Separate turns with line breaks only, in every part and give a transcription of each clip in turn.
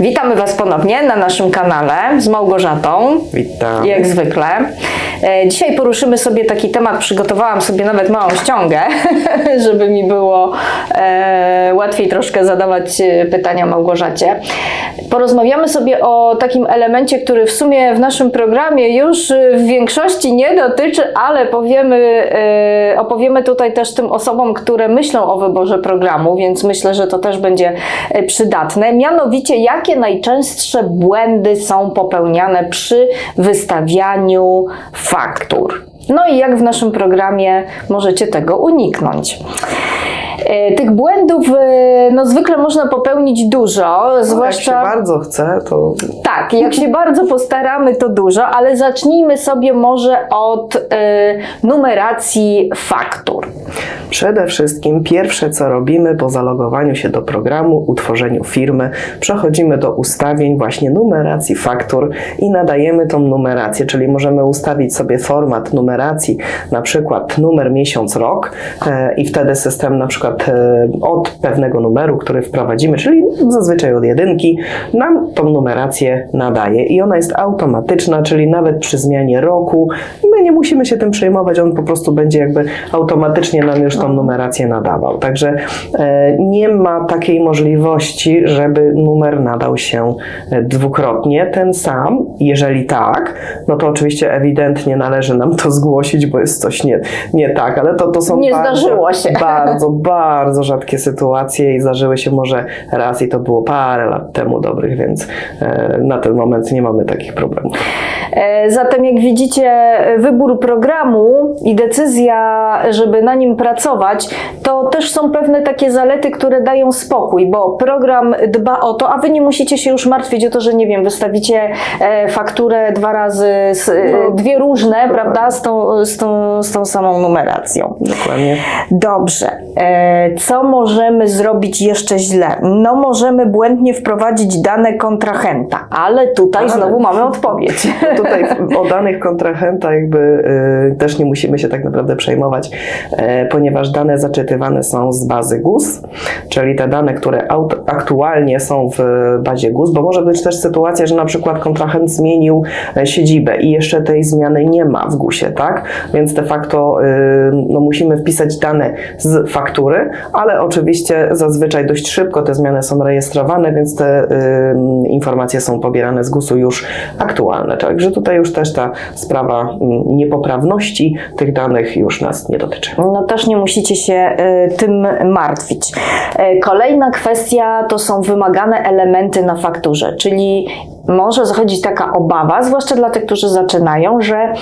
Witamy Was ponownie na naszym kanale z Małgorzatą.
Witam.
Jak zwykle. E, Dzisiaj poruszymy sobie taki temat. Przygotowałam sobie nawet małą ściągę, żeby mi było e, łatwiej troszkę zadawać e, pytania Małgorzacie. Porozmawiamy sobie o takim elemencie, który w sumie w naszym programie już w większości nie dotyczy, ale powiemy, opowiemy tutaj też tym osobom, które myślą o wyborze programu, więc myślę, że to też będzie przydatne. Mianowicie, jakie najczęstsze błędy są popełniane przy wystawianiu faktur? No i jak w naszym programie możecie tego uniknąć? E, Tych błędów e, no, zwykle można popełnić dużo,
No, Jak się
zwłaszcza
bardzo chce, to
tak, jak się bardzo postaramy, to dużo, ale zacznijmy sobie może od e, numeracji faktur.
przede wszystkim pierwsze co robimy po zalogowaniu się do programu, utworzeniu firmy, przechodzimy do ustawień właśnie numeracji faktur i nadajemy tą numerację, czyli możemy ustawić sobie format numeracji, na przykład numer, miesiąc, rok e, i wtedy system na przykład e, od pewnego numeru, który wprowadzimy, czyli zazwyczaj od jedynki, nam tą numerację nadaje i ona jest automatyczna, czyli nawet przy zmianie roku my nie musimy się tym przejmować, on po prostu będzie jakby automatycznie nam już tą numerację nadawał. Także e, nie ma takiej możliwości, żeby numer nadał się e, dwukrotnie ten sam. Jeżeli tak, no to oczywiście ewidentnie należy nam to zgłosić, bo jest coś nie, nie tak, ale to, to są
Nie
bardzo,
zdarzyło się.
bardzo, bardzo rzadkie sytuacje i zdarzyły się może raz i to było parę lat temu dobrych, więc e, na ten moment nie mamy takich problemów.
Zatem, jak widzicie, wybór programu i decyzja, żeby na nim pracować, to też są pewne takie zalety, które dają spokój, bo program dba o to, a wy nie musicie się już martwić o to, że nie wiem, wystawicie e, fakturę dwa razy, e,
No,
dwie różne, prawda, z tą, z, tą, z tą samą numeracją.
Dokładnie.
Dobrze. E, Co możemy zrobić jeszcze źle? No, możemy błędnie wprowadzić dane kontrahenta, ale tutaj
Ale-
znowu mamy odpowiedź.
No tutaj o danych kontrahenta jakby y, też nie musimy się tak naprawdę przejmować, e, ponieważ dane zaczytywane są z bazy GUS, czyli te dane, które aktualnie są w bazie GUS, bo może być też sytuacja, że na przykład kontrahent zmienił e, siedzibę i jeszcze tej zmiany nie ma w GUSie, tak? Więc de facto no, musimy wpisać dane z faktury, ale oczywiście zazwyczaj dość szybko te zmiany są rejestrowane, więc te informacje są pobierane z GUS-u już aktualne. Także tutaj już też ta sprawa mm, niepoprawności tych danych już nas nie dotyczy.
No też nie musicie się y, tym martwić. Y, Kolejna kwestia to są wymagane elementy na fakturze, czyli może zachodzić taka obawa, zwłaszcza dla tych, którzy zaczynają, że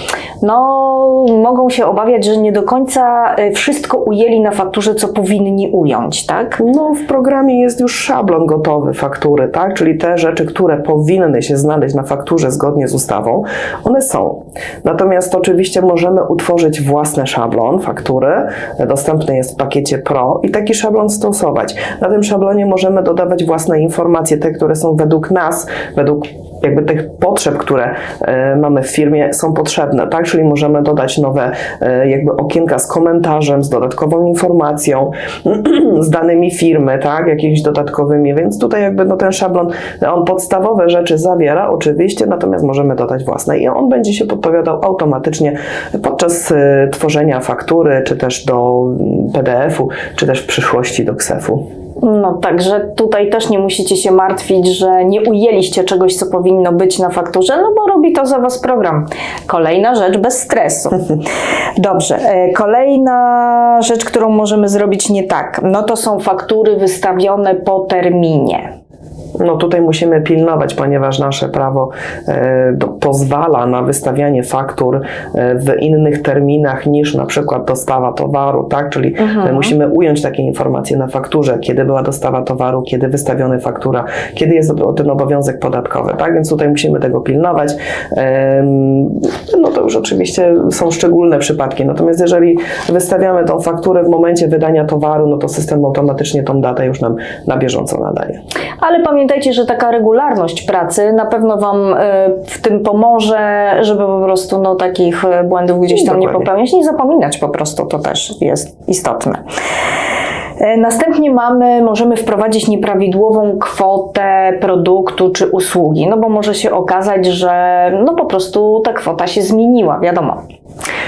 no, mogą się obawiać, że nie do końca y, wszystko ujęli na fakturze, co powinni ująć, tak?
No, w programie jest już szablon gotowy faktury, tak? Czyli te rzeczy, które powinny się znaleźć na fakturze zgodnie z ustawą, one są. Natomiast oczywiście możemy utworzyć własny szablon faktury, dostępny jest w pakiecie Pro i taki szablon stosować. Na tym szablonie możemy dodawać własne informacje, te, które są według nas, według jakby tych potrzeb, które e, mamy w firmie są potrzebne, tak? Czyli możemy dodać nowe e, jakby okienka z komentarzem, z dodatkową informacją, z danymi firmy, tak? Jakimiś dodatkowymi, więc tutaj jakby no ten szablon, on podstawowe rzeczy zawiera oczywiście, natomiast możemy dodać własne i on będzie się podpowiadał automatycznie podczas e, tworzenia faktury, czy też do mm, PDF-u, czy też w przyszłości do KSEF-u.
No także tutaj też nie musicie się martwić, że nie ujęliście czegoś, co powinno być na fakturze, no bo robi to za Was program. Kolejna rzecz bez stresu. Dobrze, e, kolejna rzecz, którą możemy zrobić nie tak, no to są faktury wystawione po terminie.
No tutaj musimy pilnować, ponieważ nasze prawo e, do, pozwala na wystawianie faktur e, w innych terminach niż na przykład dostawa towaru, tak? Czyli e, musimy ująć takie informacje na fakturze, kiedy była dostawa towaru, kiedy wystawiona faktura, kiedy jest ten obowiązek podatkowy, tak? Więc tutaj musimy tego pilnować. No to już oczywiście są szczególne przypadki. Natomiast jeżeli wystawiamy tą fakturę w momencie wydania towaru, no to system automatycznie tą datę już nam na bieżąco nadaje.
Ale pamiętajcie, że taka regularność pracy na pewno Wam e, w tym pomoże, żeby po prostu no, takich e, błędów gdzieś tam nie
Dokładnie.
popełniać, nie zapominać po prostu, to też jest istotne. E, Następnie mamy, możemy wprowadzić nieprawidłową kwotę produktu czy usługi, no bo może się okazać, że no po prostu ta kwota się zmieniła, wiadomo.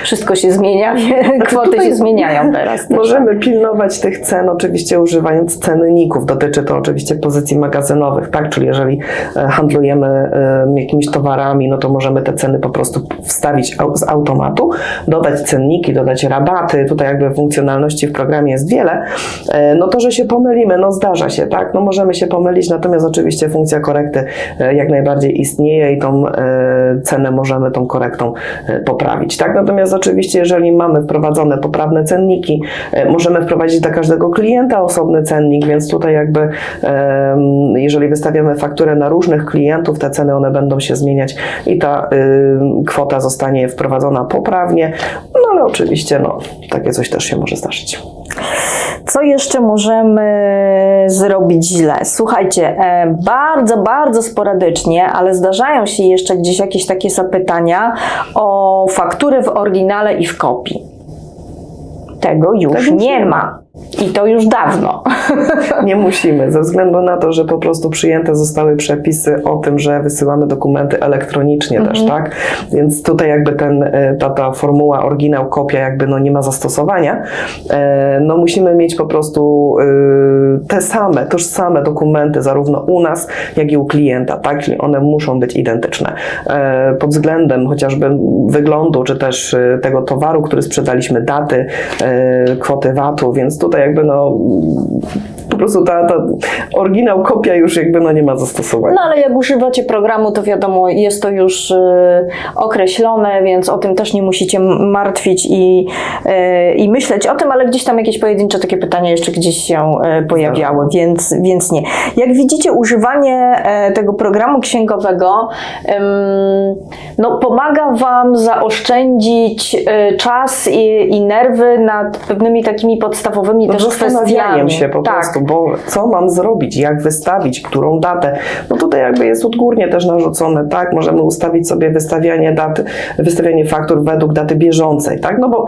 Wszystko się zmienia, kwoty się zmieniają teraz. też.
Możemy pilnować tych cen, oczywiście używając cenników. Dotyczy to oczywiście pozycji magazynowych, tak? Czyli jeżeli e, handlujemy e, jakimiś towarami, no to możemy te ceny po prostu wstawić z automatu, dodać cenniki, dodać rabaty. Tutaj jakby funkcjonalności w programie jest wiele. E, No to, że się pomylimy, no zdarza się, tak? No możemy się pomylić, natomiast oczywiście funkcja korekty jak najbardziej istnieje i tą cenę możemy tą korektą poprawić, tak? Natomiast oczywiście, jeżeli mamy wprowadzone poprawne cenniki, e, możemy wprowadzić dla każdego klienta osobny cennik, więc tutaj jakby jeżeli wystawiamy fakturę na różnych klientów, te ceny one będą się zmieniać i ta kwota zostanie wprowadzona poprawnie, no ale oczywiście no, takie coś też się może zdarzyć.
Co jeszcze możemy zrobić źle? Słuchajcie, e, bardzo, bardzo sporadycznie, ale zdarzają się jeszcze gdzieś jakieś takie zapytania o faktury w oryginale i w kopii. Tego już
Tego już
nie
nie
ma. I to już dawno.
Nie musimy, ze względu na to, że po prostu przyjęte zostały przepisy o tym, że wysyłamy dokumenty elektronicznie też, tak? Więc tutaj jakby ten, e, ta, ta formuła oryginał, kopia jakby no nie ma zastosowania. E, No musimy mieć po prostu e, te same, tożsame dokumenty zarówno u nas, jak i u klienta, tak? Czyli one muszą być identyczne. Pod względem chociażby wyglądu, czy też tego towaru, który sprzedaliśmy, daty, kwoty VAT-u, więc tutaj jakby no po prostu ta, ta oryginał, kopia już jakby no nie ma zastosowania.
No ale jak używacie programu, to wiadomo, jest to już y, określone, więc o tym też nie musicie martwić i, y, i myśleć o tym, ale gdzieś tam jakieś pojedyncze takie pytania jeszcze gdzieś się y, pojawiały, więc, więc nie. Jak widzicie, używanie e, tego programu księgowego no, pomaga Wam zaoszczędzić y, czas i, i nerwy nad pewnymi takimi podstawowymi
No,
też kwestiami.
się po
tak.
prostu, bo co mam zrobić, jak wystawić, którą datę. No tutaj jakby jest odgórnie też narzucone, tak? Możemy ustawić sobie wystawianie daty, wystawianie faktur według daty bieżącej, tak? No bo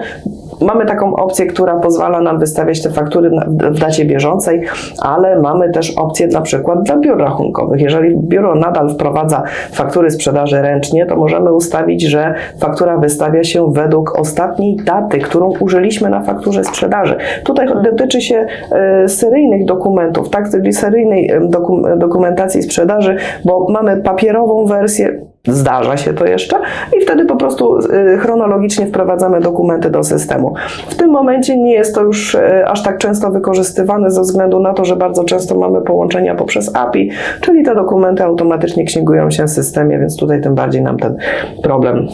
mamy taką opcję, która pozwala nam wystawiać te faktury w dacie bieżącej, ale mamy też opcję na przykład dla biur rachunkowych. Jeżeli biuro nadal wprowadza faktury sprzedaży ręcznie, to możemy ustawić, że faktura wystawia się według ostatniej daty, którą użyliśmy na fakturze sprzedaży. Tutaj dotyczy się e, seryjnych dokumentów, tak, czyli seryjnej dokum, dokumentacji sprzedaży, bo mamy papierową wersję, zdarza się to jeszcze i wtedy po prostu e, chronologicznie wprowadzamy dokumenty do systemu. W tym momencie nie jest to już e, aż tak często wykorzystywane ze względu na to, że bardzo często mamy połączenia poprzez API, czyli te dokumenty automatycznie księgują się w systemie, więc tutaj tym bardziej nam ten problem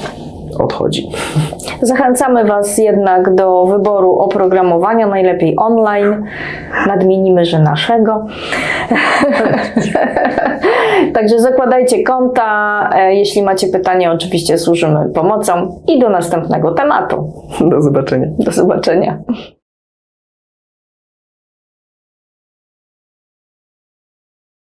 odchodzi.
Zachęcamy Was jednak do wyboru oprogramowania, najlepiej online. Nadmienimy, że naszego. Także zakładajcie konta. E, Jeśli macie pytania, oczywiście służymy pomocą. I do następnego tematu.
Do zobaczenia.
Do zobaczenia.